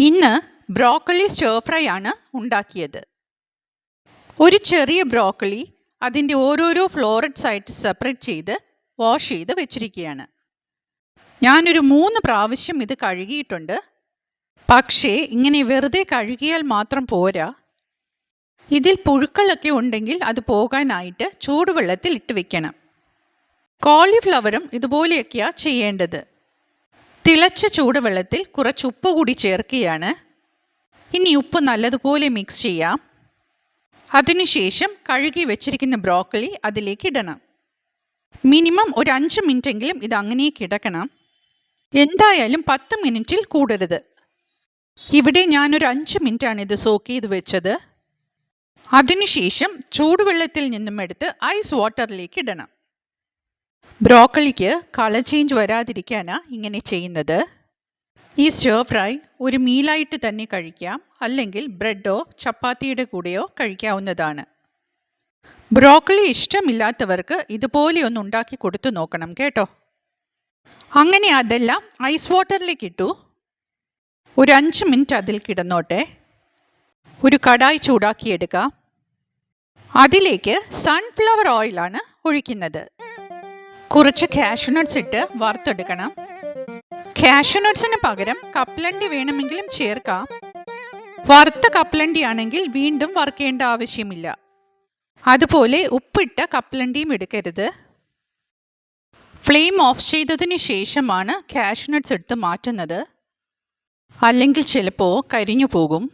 ഇന്ന് broccoli stir fry ആണ് ഉണ്ടാക്കിയത്. ഒരു ചെറിയ ബ്രോക്കളി അതിന്റെ ഓരോരോ ഫ്ലോററ്റ്സ് ആയിട്ട് സെപ്പറേറ്റ് ചെയ്ത് വാഷ് ചെയ്ത് വെച്ചിരിക്കുകയാണ്. ഞാനൊരു മൂന്ന് പ്രാവശ്യം ഇത് കഴുകിയിട്ടുണ്ട്. പക്ഷേ ഇങ്ങനെ വെറുതെ കഴുകിയാൽ മാത്രം പോരാ. ഇതിൽ പുഴുക്കളൊക്കെ ഉണ്ടെങ്കിൽ അത് പോകാനായിട്ട് ചൂടുവെള്ളത്തിൽ ഇട്ട് വെക്കണം. കോളിഫ്ലവറും ഇതുപോലെയൊക്കെയാണ് ചെയ്യേണ്ടത്. തിളച്ച ചൂടുവെള്ളത്തിൽ കുറച്ച് ഉപ്പ് കൂടി ചേർക്കുകയാണ്. ഇനി ഉപ്പ് നല്ലതുപോലെ മിക്സ് ചെയ്യാം. അതിനുശേഷം കഴുകി വെച്ചിരിക്കുന്ന ബ്രോക്കലി അതിലേക്ക് ഇടണം. മിനിമം ഒരു അഞ്ച് മിനിറ്റെങ്കിലും ഇത് അങ്ങനെ കിടക്കണം. എന്തായാലും പത്ത് മിനിറ്റിൽ കൂടരുത്. ഇവിടെ ഞാനൊരു അഞ്ച് മിനിറ്റാണ് ഇത് സോക്ക് ചെയ്ത് വെച്ചത്. അതിനുശേഷം ചൂടുവെള്ളത്തിൽ നിന്നും എടുത്ത് ഐസ് വാട്ടറിലേക്ക് ഇടണം. ബ്രോക്കളിക്ക് കളർ ചേഞ്ച് വരാതിരിക്കാനാണ് ഇങ്ങനെ ചെയ്യുന്നത്. ഈ സ്റ്റോ ഫ്രൈ ഒരു മീലായിട്ട് തന്നെ കഴിക്കാം അല്ലെങ്കിൽ ബ്രെഡോ ചപ്പാത്തിയുടെ കൂടെയോ കഴിക്കാവുന്നതാണ്. ബ്രോക്കളി ഇഷ്ടമില്ലാത്തവർക്ക് ഇതുപോലെ ഒന്ന് ഉണ്ടാക്കി കൊടുത്തു നോക്കണം കേട്ടോ. അങ്ങനെ അതെല്ലാം ഐസ് വാട്ടറിലേക്ക് ഇട്ടു. ഒരു അഞ്ച് മിനിറ്റ് അതിൽ കിടന്നോട്ടെ. ഒരു കടായി ചൂടാക്കിയെടുക്കാം. അതിലേക്ക് സൺഫ്ലവർ ഓയിലാണ് ഒഴിക്കുന്നത്. കുറച്ച് കാഷ്യൂനട്ട്സ് ഇട്ട് വറുത്തെടുക്കണം. കാഷ്യൂനട്ട്സിന് പകരം കപ്പലണ്ടി വേണമെങ്കിലും ചേർക്കാം. വറുത്ത കപ്പലണ്ടി ആണെങ്കിൽ വീണ്ടും വറുക്കേണ്ട ആവശ്യമില്ല. അതുപോലെ ഉപ്പിട്ട കപ്പലണ്ടിയും എടുക്കരുത്. ഫ്ലെയിം ഓഫ് ചെയ്തതിന് ശേഷമാണ് കാഷ്യൂനട്ട്സ് എടുത്ത് മാറ്റുന്നത്. അല്ലെങ്കിൽ ചിലപ്പോൾ കരിഞ്ഞു പോകും.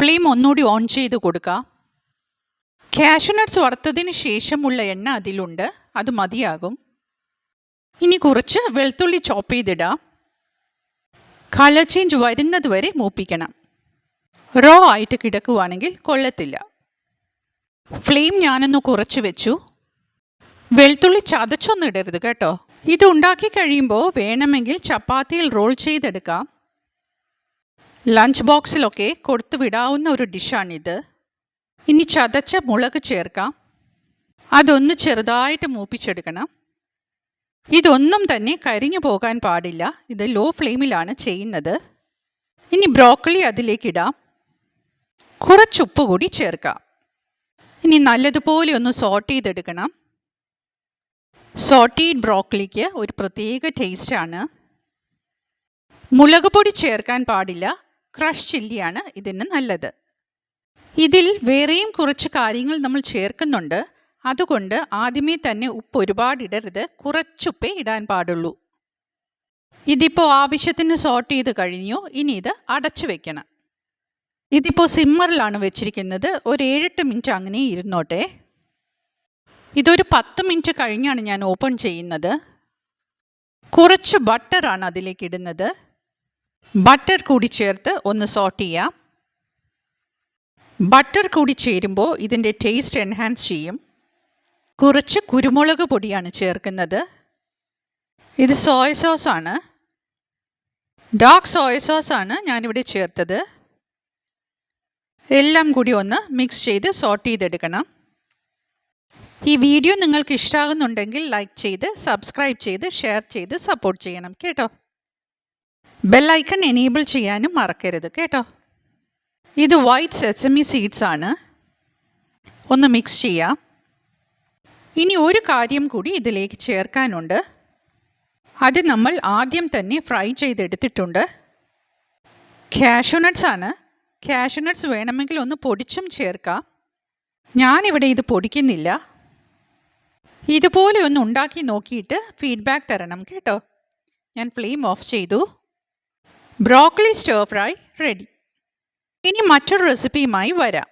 ഫ്ലെയിം ഒന്നുകൂടി ഓൺ ചെയ്ത് കൊടുക്കാം. കാഷ്യൂനട്ട്സ് വറുത്തതിന് ശേഷമുള്ള എണ്ണ അതിലുണ്ട്. അത് മതിയാകും. ഇനി കുറച്ച് വെളുത്തുള്ളി ചോപ്പ് ചെയ്തിടാം. കളർ ചേഞ്ച് വരുന്നത് വരെ മൂപ്പിക്കണം. റോ ആയിട്ട് കിടക്കുവാണെങ്കിൽ കൊള്ളത്തില്ല. ഫ്ലെയിം ഞാനൊന്ന് കുറച്ച് വെച്ചു. വെളുത്തുള്ളി ചതച്ചൊന്നും ഇടരുത് കേട്ടോ. ഇത് ഉണ്ടാക്കി കഴിയുമ്പോൾ വേണമെങ്കിൽ ചപ്പാത്തിയിൽ റോൾ ചെയ്തെടുക്കാം. ലഞ്ച് ബോക്സിലൊക്കെ കൊടുത്തു വിടാവുന്ന ഒരു ഡിഷാണിത് ഇനി ചതച്ച മുളക് ചേർക്കാം. അതൊന്ന് ചെറുതായിട്ട് മൂപ്പിച്ചെടുക്കണം. ഇതൊന്നും തന്നെ കരിഞ്ഞു പോകാൻ പാടില്ല. ഇത് ലോ ഫ്ലെയിമിലാണ് ചെയ്യുന്നത്. ഇനി ബ്രോക്കലി അതിലേക്കിടാം. കുറച്ചുപ്പ് കൂടി ചേർക്കാം. ഇനി നല്ലതുപോലെ ഒന്ന് സോട്ട് ചെയ്തെടുക്കണം. സോട്ടീഡ് ബ്രോക്കലിക്ക് ഒരു പ്രത്യേക ടേസ്റ്റാണ്. മുളക് പൊടി ചേർക്കാൻ പാടില്ല. ക്രഷ് ചില്ലിയാണ് ഇതിന് നല്ലത്. ഇതിൽ വേറെയും കുറച്ച് കാര്യങ്ങൾ നമ്മൾ ചേർക്കുന്നുണ്ട്. അതുകൊണ്ട് ആദ്യമേ തന്നെ ഉപ്പ് ഒരുപാട് ഇടരുത്. കുറച്ചുപ്പേ ഇടാൻ പാടുള്ളൂ. ഇതിപ്പോൾ ആവശ്യത്തിന് സോർട്ട് ചെയ്ത് കഴിഞ്ഞു. ഇനി ഇത് അടച്ചു വെക്കണം. ഇതിപ്പോൾ സിമ്മറിലാണ് വെച്ചിരിക്കുന്നത്. ഒരു ഏഴെട്ട് മിനിറ്റ് അങ്ങനെ ഇരുന്നോട്ടെ. ഇതൊരു പത്ത് മിനിറ്റ് കഴിഞ്ഞാണ് ഞാൻ ഓപ്പൺ ചെയ്യുന്നത്. കുറച്ച് ബട്ടറാണ് അതിലേക്ക് ഇടുന്നത്. ബട്ടർ കൂടി ചേർത്ത് ഒന്ന് സോർട്ട് ചെയ്യാം. ബട്ടർ കൂടി ചേരുമ്പോൾ ഇതിന്റെ ടേസ്റ്റ് എൻഹാൻസ് ചെയ്യും. കുറച്ച് കുരുമുളക് പൊടിയാണ് ചേർക്കുന്നത്. ഇത് സോയ സോസ് ആണ്. ഡാർക്ക് സോയ സോസ് ആണ് ഞാനിവിടെ ചേർത്തത്. എല്ലാം കൂടി ഒന്ന് മിക്സ് ചെയ്ത് സോട്ട് ചെയ്തെടുക്കണം. ഈ വീഡിയോ നിങ്ങൾക്ക് ഇഷ്ടമാകുന്നുണ്ടെങ്കിൽ ലൈക്ക് ചെയ്ത് സബ്സ്ക്രൈബ് ചെയ്ത് ഷെയർ ചെയ്ത് സപ്പോർട്ട് ചെയ്യണം കേട്ടോ. ബെല്ലൈക്കൺ എനേബിൾ ചെയ്യാനും മറക്കരുത് കേട്ടോ. ഇത് വൈറ്റ് സെസമി സീഡ്സ് ആണ്. ഒന്ന് മിക്സ് ചെയ്യാം. ഇനി ഒരു കാര്യം കൂടി ഇതിലേക്ക് ചേർക്കാനുണ്ട്. അത് നമ്മൾ ആദ്യം തന്നെ ഫ്രൈ ചെയ്തെടുത്തിട്ടുണ്ട്. കാഷ്യൂനട്ട്സ് ആണ്. കാഷ്യൂനട്ട്സ് വേണമെങ്കിൽ ഒന്ന് പൊടിച്ചും ചേർക്കാം. ഞാനിവിടെ ഇത് പൊടിക്കുന്നില്ല. ഇതുപോലെ ഒന്ന് ഉണ്ടാക്കി നോക്കിയിട്ട് ഫീഡ്ബാക്ക് തരണം കേട്ടോ. ഞാൻ ഫ്ലെയിം ഓഫ് ചെയ്തു. ബ്രോക്കലി സ്റ്റോ ഫ്രൈ റെഡി ഇനി മറ്റൊരു റെസിപ്പിയുമായി വരാം.